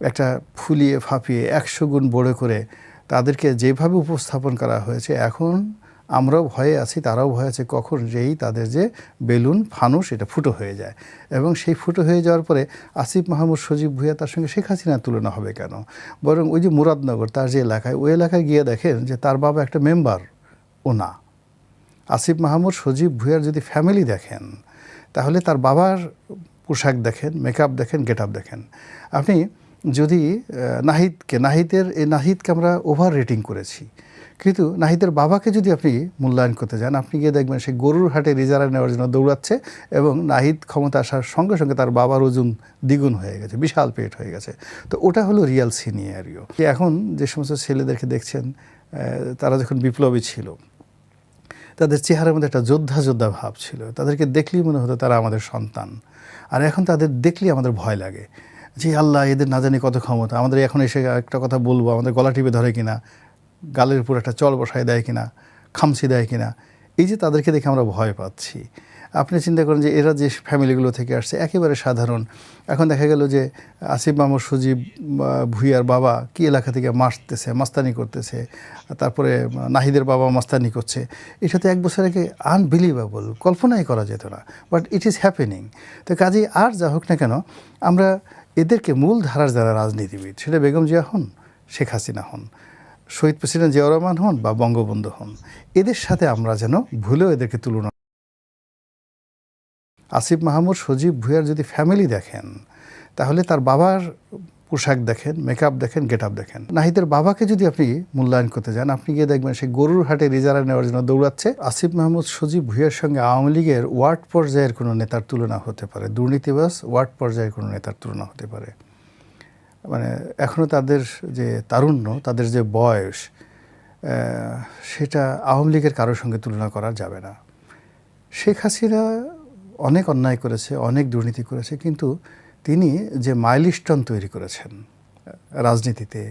একটা ফুলিয়ে ফাঁপিয়ে একশো গুণ বড় করে তাদেরকে যেভাবে উপস্থাপন করা হয়েছে, এখন আমরাও ভয়ে আছি, তারাও ভয়ে আছে, কখন যেই তাদের যে বেলুন, ফানুস, এটা ফুটো হয়ে যায়। এবং সেই ফুটো হয়ে যাওয়ার পরে আসিফ মাহমুদ সজীব ভুইয়া তার সঙ্গে শেখ হাসিনার তুলনা হবে কেন? বরং ওই যে মুরাদনগর, তার যে এলাকায়, ওই এলাকায় গিয়ে দেখেন যে তার বাবা একটা মেম্বার, ও না। আসিফ মাহমুদ সজীব ভুইয়ার যদি ফ্যামিলি দেখেন, তাহলে তার বাবার পোশাক দেখেন, মেকআপ দেখেন গেট দেখেন। আপনি যদি নাহিদকে, নাহিদের, এই নাহিদকে আমরা ওভার রেটিং করেছি। কিন্তু নাহিদের বাবাকে যদি আপনি মূল্যায়ন করতে যান, আপনি গিয়ে দেখবেন সে গরুর হাটে রিজার্ভ নেওয়ার জন্য দৌড়াচ্ছে এবং নাহিদ ক্ষমতা আসার সঙ্গে সঙ্গে তার বাবার ওজন দ্বিগুণ হয়ে গেছে, বিশাল পেট হয়ে গেছে। তো ওটা হলো রিয়াল সিনিয়ারিও এখন যে সমস্ত ছেলেদেরকে দেখছেন তারা যখন বিপ্লবী ছিল, তাদের চেহারার মধ্যে একটা যোদ্ধা যোদ্ধা ভাব ছিল। তাদেরকে দেখলেই মনে হতো তারা আমাদের সন্তান। আর এখন তাদের দেখলেই আমাদের ভয় লাগে। যে আল্লাহ এদের না জানি কত ক্ষমতা। আমাদের এখন এসে একটা কথা বলব, আমাদের গলা টিপে ধরে কিনা, গালের উপর একটা চল বসায় দেয় কিনা খামসি দেয় কিনা, এই যে তাদেরকে দেখে আমরা ভয় পাচ্ছি। আপনি চিন্তা করেন যে এরা যে ফ্যামিলিগুলো থেকে আসছে, একেবারে সাধারণ। এখন দেখা গেল যে আসিফ মাহমুদ সজীব ভুইয়ার বাবা কি এলাকা থেকে মারতেছে, মাস্তানি করতেছে, তারপরে নাহিদের বাবা মাস্তানি করছে। এটা তো এক বছর আগে আনবিলিভেবল কল্পনাই করা যেত না বাট ইট ইজ হ্যাপেনিং তো কাজেই আর যা হোক না কেন, আমরা এদেরকে মূল ধারার যারা রাজনীতিবিদ, সেটা বেগম জিয়া হন, শেখ হাসিনা হন, শহীদ প্রেসিডেন্ট জিয়াউর রহমান হন বা বঙ্গবন্ধু হন। এদের সাথে আমরা যেন ভুলেও এদেরকে তুলনা আসিফ মাহমুদ সজীব ভুইয়ার যদি ফ্যামিলি দেখেন, তাহলে তার বাবার পোশাক দেখেন মেকআপ দেখেন গেট দেখেন। নাহিদের বাবাকে যদি আপনি মূল্যায়ন করতে যান, আপনি গিয়ে দেখবেন সে গরুর হাটে রিজার্ভ নেওয়ার জন্য দৌড়াচ্ছে। আসিফ মাহমুদ সজীব ভুইয়ার সঙ্গে আওয়ামী লীগের ওয়ার্ড পর্যায়ের কোনো নেতার তুলনা হতে পারে। দুর্নীতিবাস ওয়ার্ড পর্যায়ের কোনো নেতার তুলনা হতে পারে। মানে এখনও তাদের যে তারুণ্য, তাদের যে বয়স সেটা আওয়ামী লীগের কারোর সঙ্গে তুলনা করা যাবে না। শেখ হাসিনা অনেক অন্যায় করেছে, অনেক দুর্নীতি করেছে, কিন্তু তিনি যে মাইলস্টোন তৈরি করেছেন, রাজনীতিতে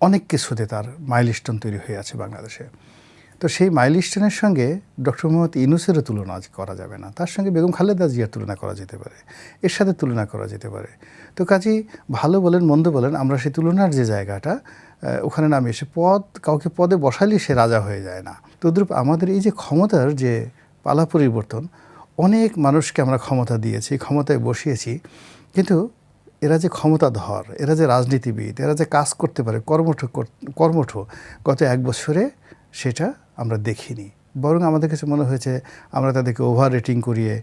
অনেক কিছুতে তার মাইলস্টোন তৈরি হয়ে আছে বাংলাদেশে। তো সেই মাইলস্টোনের সঙ্গে ডক্টর মোহাম্মদ ইনুসেরও তুলনা করা যাবে না। তার সঙ্গে বেগম খালেদা জিয়ার তুলনা করা যেতে পারে, এর সাথে তুলনা করা যেতে পারে। তো কাজেই ভালো বলেন, মন্দ বলেন, আমরা সেই তুলনার যে জায়গাটা ওখানে নামে এসে পদ, কাউকে পদে বসালেই সে রাজা হয়ে যায় না। তদ্রূপ আমাদের এই যে ক্ষমতার যে পালা পরিবর্তন অনেক মানুষকে আমরা ক্ষমতা দিয়েছি, ক্ষমতায় বসিয়েছি, কিন্তু এরা যে ক্ষমতাধর, এরা যে রাজনীতিবিদ, এরা যে কাজ করতে পারে, কর্মঠ কর- কর্মঠ গত এক বছরে সেটা আমরা দেখিনি। বরং আমাদের কাছে মনে হয়েছে আমরা তাদেরকে ওভার রেটিং করিয়ে